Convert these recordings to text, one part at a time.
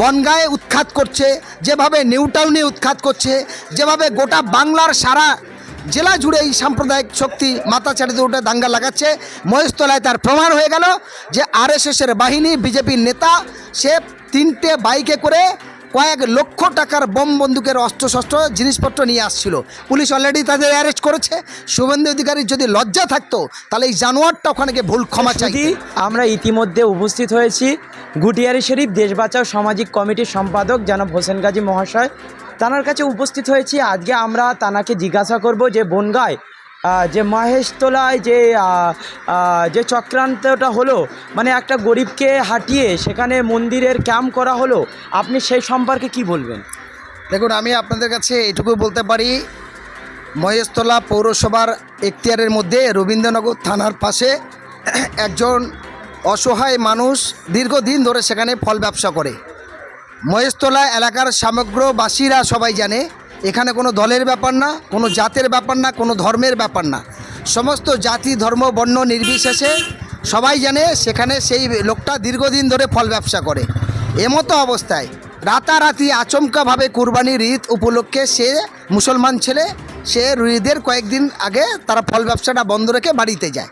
বনগায়ে উৎখাত করছে, যেভাবে নিউটাউনে উৎখাত করছে, যেভাবে গোটা বাংলার সারা জেলা জুড়ে এই সাম্প্রদায়িক শক্তি মাথা ছেড়ে উঠে দাঙ্গা লাগাচ্ছে। মহেশতলায় তার প্রমাণ হয়ে গেল যে আরএসএসের বাহিনী, বিজেপির নেতা, সে তিনটে বাইকে করে কয়েক লক্ষ টাকার বোম বন্দুকের অস্ত্রশস্ত্র জিনিসপত্র নিয়ে আসছিল। পুলিশ অলরেডি তাদের অ্যারেস্ট করেছে। শুভেন্দু অধিকারীর যদি লজ্জা থাকতো তাহলে এই জানোয়ারটা ওখানে গিয়ে ভুল ক্ষমা চাই আমরা ইতিমধ্যে উপস্থিত হয়েছি। গুটিয়ারি শরীফ দেশ বাঁচাও সামাজিক কমিটির সম্পাদক জনাব হোসেন গাজী মহাশয়। তানার কাছে উপস্থিত হয়েছি। আজকে আমরা তানাকে জিজ্ঞাসা করব যে বনগায় যে মহেশতলায় যে যে চক্রান্তটা হলো মানে একটা গরিবকে হাঁটিয়ে সেখানে মন্দিরের ক্যাম্প করা হলো, আপনি সেই সম্পর্কে কি বলবেন? দেখুন, আমি আপনাদের কাছে এটুকু বলতে পারি, মহেশতলা পৌরসভার এখতিয়ারের মধ্যে রবীন্দ্রনগর থানার পাশে একজন অসহায় মানুষ দীর্ঘদিন ধরে সেখানে ফল ব্যবসা করে। মহেশতলা এলাকার সমগ্রবাসীরা সবাই জানে এখানে কোনো দলের ব্যাপার না, কোনো জাতের ব্যাপার না, কোনো ধর্মের ব্যাপার না। সমস্ত জাতি, ধর্ম, বর্ণ নির্বিশেষে সবাই জানে সেখানে সেই লোকটা দীর্ঘদিন ধরে ফল ব্যবসা করে। এমতো অবস্থায় রাতারাতি আচমকাভাবে কুরবানির ঈদ উপলক্ষে সে মুসলমান ছেলে, সে ঈদের কয়েকদিন আগে তারা ফল ব্যবসাটা বন্ধ রেখে বাড়িতে যায়।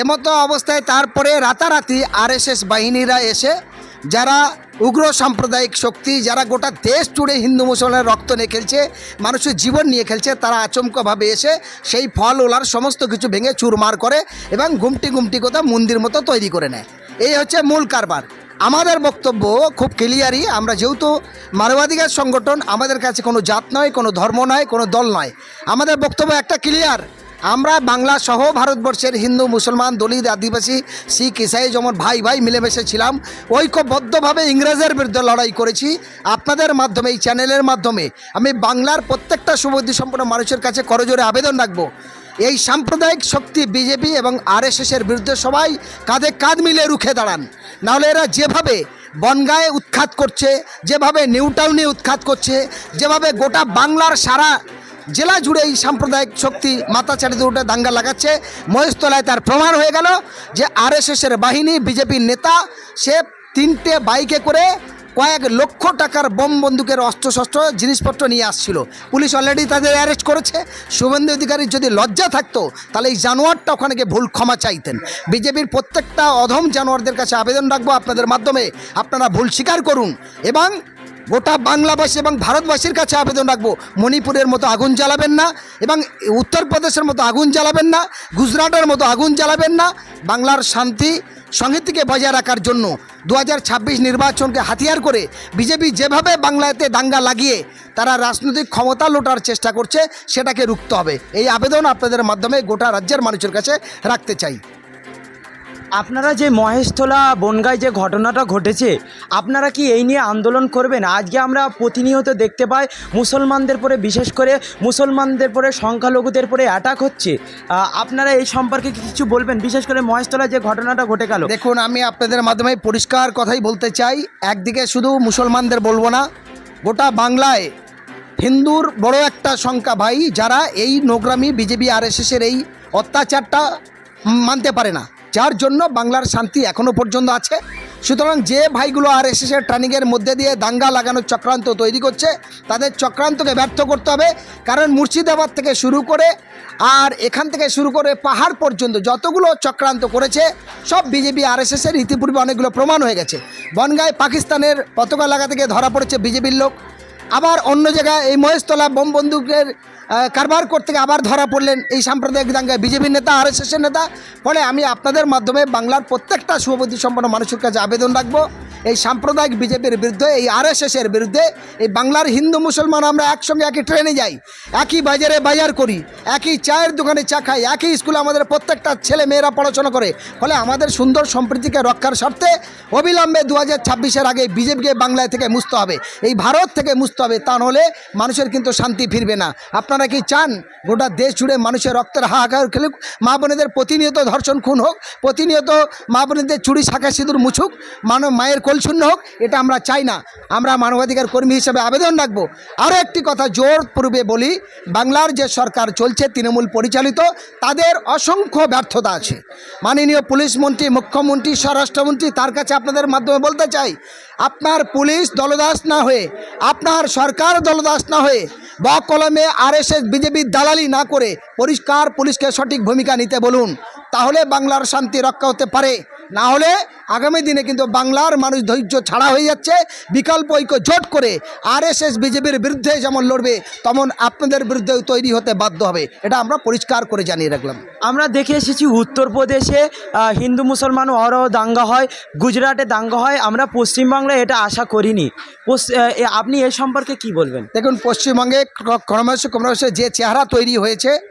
এমতো অবস্থায় তারপরে রাতারাতি আরএসএস বাহিনীরা এসে যারা উগ্র সাম্প্রদায়িক শক্তি, যারা গোটা দেশ জুড়ে হিন্দু মুসলমানের রক্ত নিয়ে খেলছে, মানুষের জীবন নিয়ে খেলছে, তারা আচমকাভাবে এসে সেই ফল ওলার সমস্ত কিছু ভেঙে চুরমার করে এবং গুমটি গুমটি কথা মন্দির মতো তৈরি করে নেয়। এই হচ্ছে মূল কারবার। আমাদের বক্তব্য খুব ক্লিয়ারই, আমরা যেহেতু মানবাধিকার সংগঠন, আমাদের কাছে কোনো জাত নয়, কোনো ধর্ম নয়, কোনো দল নয়। আমাদের বক্তব্য একটা ক্লিয়ার আমরা বাংলা সহ ভারতবর্ষের হিন্দু, মুসলমান, দলিত, আদিবাসী, শিখ, ইসাই, যেমন ভাই ভাই মিলেমিশে ছিলাম, ঐক্যবদ্ধভাবে ইংরেজের বিরুদ্ধে লড়াই করেছি। আপনাদের মাধ্যমে, এই চ্যানেলের মাধ্যমে আমি বাংলার প্রত্যেকটা সুবুদ্ধি সম্পন্ন মানুষের কাছে করজোরে আবেদন রাখব। এই সাম্প্রদায়িক শক্তি বিজেপি এবং আরএসএসের বিরুদ্ধে সবাই কাঁধে কাঁধ মিলে রুখে দাঁড়ান। নাহলে এরা যেভাবে বনগায়ে উৎখাত করছে, যেভাবে নিউটাউনে উৎখাত করছে, যেভাবে গোটা বাংলার সারা জেলা জুড়ে এই সাম্প্রদায়িক শক্তি মাথা চাড়িতে উঠে দাঙ্গা লাগাচ্ছে। মহেশতলায় তার প্রমাণ হয়ে গেল যে আর আরএসএসের বাহিনী বিজেপির নেতা, সে তিনটে বাইকে করে কয়েক লক্ষ টাকার বোম বন্দুকের অস্ত্রশস্ত্র, জিনিসপত্র নিয়ে আসছিল। পুলিশ অলরেডি তাদের অ্যারেস্ট করেছে। শুভেন্দু অধিকারীর যদি লজ্জা থাকতো, তাহলে এই জানোয়ারটা ওখানে গিয়ে ভুল ক্ষমা চাইতেন। বিজেপির প্রত্যেকটা অধম জানোয়ারদের কাছে আবেদন রাখব আপনাদের মাধ্যমে। আপনারা ভুল স্বীকার করুন এবং গোটা বাংলাবাসী এবং ভারতবাসীর কাছে আবেদন রাখব। মণিপুরের মতো আগুন জ্বালাবেন না এবং উত্তরপ্রদেশের মতো আগুন জ্বালাবেন না, গুজরাটের মতো আগুন জ্বালাবেন না, বাংলার শান্তি সংহতিকে বজায় রাখার জন্য দু হাজার ছাব্বিশ নির্বাচনকে হাতিয়ার করে বিজেপি যেভাবে বাংলাতে দাঙ্গা লাগিয়ে তারা রাজনৈতিক ক্ষমতা লোটার চেষ্টা করছে, সেটাকে রুখতে হবে। এই আবেদন আপনাদের মাধ্যমে গোটা রাজ্যের মানুষের কাছে রাখতে চাই। আপনারা যে মহেশতলা বনগায় যে ঘটনাটা ঘটেছে, আপনারা কি এই নিয়ে আন্দোলন করবেন? আজকে আমরা প্রতিনিয়ত দেখতে পাই মুসলমানদের পরে, বিশেষ করে মুসলমানদের পরে, সংখ্যালঘুদের পরে অ্যাটাক হচ্ছে। আপনারা এই সম্পর্কে কিছু বলবেন? বিশেষ করে মহেশতলায় যে ঘটনাটা ঘটে গেল। দেখুন, আমি আপনাদের মাধ্যমে পরিষ্কার কথাই বলতে চাই। একদিকে শুধু মুসলমানদের বলব না, গোটা বাংলায় হিন্দুর বড় একটা সংখ্যা ভাই, যারা এই নোগ্রামি বিজেপি আরএসএসের এই অত্যাচারটা মানতে পারে না। যার জন্য বাংলার শান্তি এখনও পর্যন্ত আছে। সুতরাং যে ভাইগুলো আর এস এসের ট্রেনিংয়ের মধ্যে দিয়ে দাঙ্গা লাগানোর চক্রান্ত তৈরি করছে, তাদের চক্রান্তকে ব্যর্থ করতে হবে। কারণ মুর্শিদাবাদ থেকে শুরু করে আর এখান থেকে শুরু করে পাহাড় পর্যন্ত যতগুলো চক্রান্ত করেছে, সব বিজেপি আর এস এসের ইতিপূর্বে অনেকগুলো প্রমাণ হয়ে গেছে। বনগায় পাকিস্তানের পতাকা লাগা থেকে ধরা পড়েছে বিজেপির লোক। আবার অন্য জায়গায় এই মহেশতলা বোম বন্দুকের কারবার করতে আবার ধরা পড়লেন এই সাম্প্রদায়িক দাঙ্গায়। বিজেপির নেতা আর এস নেতা। ফলে আমি আপনাদের মাধ্যমে বাংলার প্রত্যেকটা সুবুদ্ধি সম্পন্ন মানুষের কাছে আবেদন রাখব। এই সাম্প্রদায়িক বিজেপির বিরুদ্ধে, এই আর এর বিরুদ্ধে, এই বাংলার হিন্দু মুসলমান আমরা একসঙ্গে একই ট্রেনে যাই, একই বাজারে বাজার করি, একই চায়ের দোকানে চা খাই, একই স্কুলে আমাদের প্রত্যেকটা ছেলে মেয়েরা পড়াশোনা করে। ফলে আমাদের সুন্দর সম্প্রীতিকে রক্ষার স্বার্থে অবিলম্বে দু হাজার ছাব্বিশের আগে বিজেপিকে বাংলায় থেকে মুছতে হবে। এই ভারত থেকে মুছতে হবে, তা নাহলে মানুষের কিন্তু শান্তি ফিরবে না। আপনারা কি চান? গোটা দেশ জুড়ে মানুষের রক্তের হাহাকার খেলুক, মা বোনেদের প্রতিনিয়ত ধর্ষণ, খুন হোক, প্রতিনিয়ত মা বোনেদের চুরি, শাখা, সিঁদুর মুছুক, মানব মায়ের কোলে শূন্য হোক, এটা আমরা চাই না। আমরা মানবাধিকার কর্মী হিসেবে আবেদন রাখব। আরও একটি কথা জোর পূর্বে বলি, বাংলার যে সরকার চলছে, তৃণমূল পরিচালিত, তাদের অসংখ্য ব্যর্থতা আছে। মাননীয় পুলিশ মন্ত্রী, মুখ্যমন্ত্রী, স্বরাষ্ট্রমন্ত্রী, তার কাছে আপনাদের মাধ্যমে বলতে চাই, আপনার পুলিশ দলদাস না হয়ে, আপনার সরকার দলদাস না হয়ে বা কলমে আরএসএস, বিজেপির দালালি না করে, পরিষ্কার পুলিশকে সঠিক ভূমিকা নিতে বলুন। তাহলে বাংলার শান্তি রক্ষা হতে পারে। না হলে আগামী দিনে কিন্তু বাংলার মানুষ ধৈর্য ছাড়া হয়ে যাচ্ছে বিকল্প ঐক্য জোট করে আরএসএস বিজেপির বিরুদ্ধে যেমন লড়বে তেমন আপনাদের বিরুদ্ধে তৈরি হতে বাধ্য হবে। এটা আমরা পরিষ্কার করে জানিয়ে রাখলাম। আমরা দেখে এসেছি উত্তরপ্রদেশে হিন্দু মুসলমান অরহ দাঙ্গা হয় গুজরাটে দাঙ্গা হয় আমরা পশ্চিমবাংলায় এটা আশা করিনি। আপনি এ সম্পর্কে কি বলবেন? দেখুন পশ্চিমবঙ্গে ক্র- ক্রমশ ক্রমশ যে চেহারা তৈরি হয়েছে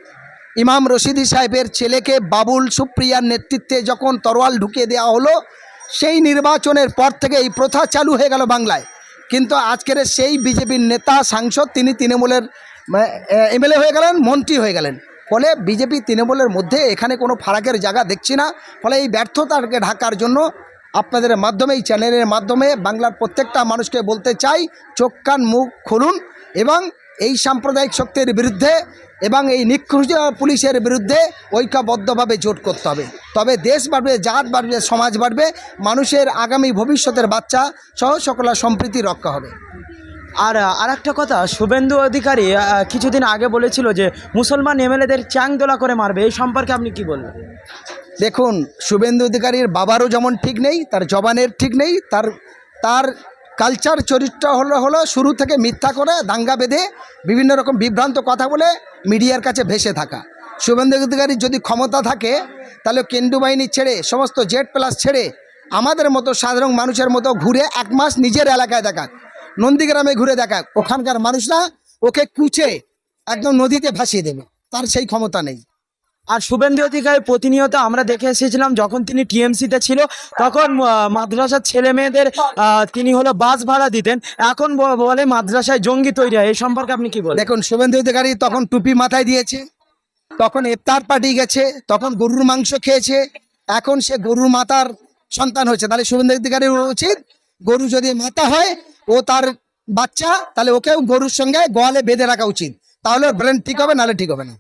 ইমাম রশিদি সাহেবের ছেলেকে বাবুল সুপ্রিয়ার নেতৃত্বে যখন তরোয়াল ঢুকিয়ে দেওয়া হলো, সেই নির্বাচনের পর থেকে এই প্রথা চালু হয়ে গেল বাংলায়। কিন্তু আজকের সেই বিজেপির নেতা, সাংসদ তিনি তৃণমূলের এমএলএ হয়ে গেলেন, মন্ত্রী হয়ে গেলেন। ফলে বিজেপি তৃণমূলের মধ্যে এখানে কোনো ফারাকের জায়গা দেখছি না। ফলে এই ব্যর্থতাকে ঢাকার জন্য আপনাদের মাধ্যমে, এই চ্যানেলের মাধ্যমে বাংলার প্রত্যেকটা মানুষকে বলতে চাই, চোখ কান মুখ খুলুন এবং এই সাম্প্রদায়িক শক্তির বিরুদ্ধে এবং এই নিখোঁজ পুলিশের বিরুদ্ধে ঐক্যবদ্ধভাবে জোট করতে হবে। তবে দেশ বাড়বে জাত বাড়বে সমাজ বাড়বে মানুষের আগামী ভবিষ্যতের বাচ্চা সহ সকলের সম্প্রীতি রক্ষা হবে। আর আর একটা কথা শুভেন্দু অধিকারী কিছুদিন আগে বলেছিল যে মুসলমান এমএলএদের চ্যাং দোলা করে মারবে এই সম্পর্কে আপনি কি বলবেন? দেখুন শুভেন্দু অধিকারীর বাবারও যেমন ঠিক নেই তার জবানের ঠিক নেই তার তার কালচার চরিত্র হলো হলো শুরু থেকে মিথ্যা করে, দাঙ্গা বেঁধে বিভিন্ন রকম বিভ্রান্ত কথা বলে মিডিয়ার কাছে ভেসে থাকা। শুভেন্দু অধিকারীর যদি ক্ষমতা থাকে, তাহলে কেন্দ্র বাহিনী ছেড়ে, সমস্ত জেড প্লাস ছেড়ে, আমাদের মতো সাধারণ মানুষের মতো ঘুরে এক মাস নিজের এলাকায় দেখাক, নন্দীগ্রামে ঘুরে দেখাক। ওখানকার মানুষরা ওকে কুচে একদম নদীতে ভাসিয়ে দেবে, তার সেই ক্ষমতা নেই। আর শুভেন্দু অধিকারী প্রতিনিয়ত আমরা দেখে এসেছিলাম যখন তিনি টিএমসিতে ছিল, তখন মাদ্রাসার ছেলে মেয়েদের তিনি হলো বাস ভাড়া দিতেন। এখন বলে মাদ্রাসায় জঙ্গি তৈরি হয়। এই সম্পর্কে আপনি কি বলেন? দেখুন, শুভেন্দু অধিকারী তখন টুপি মাথায় দিয়েছে, তখন ইফতার পার্টি গেছে, তখন গরুর মাংস খেয়েছে, এখন সে গরুর মাতার সন্তান হয়েছে। তাহলে শুভেন্দু অধিকারীর উচিত, গরু যদি মাতা হয়, ও তার বাচ্চা, তাহলে ওকেও গরুর সঙ্গে গোয়ালে বেঁধে রাখা উচিত। তাহলে ব্রেন ঠিক হবে, নাহলে ঠিক হবে না।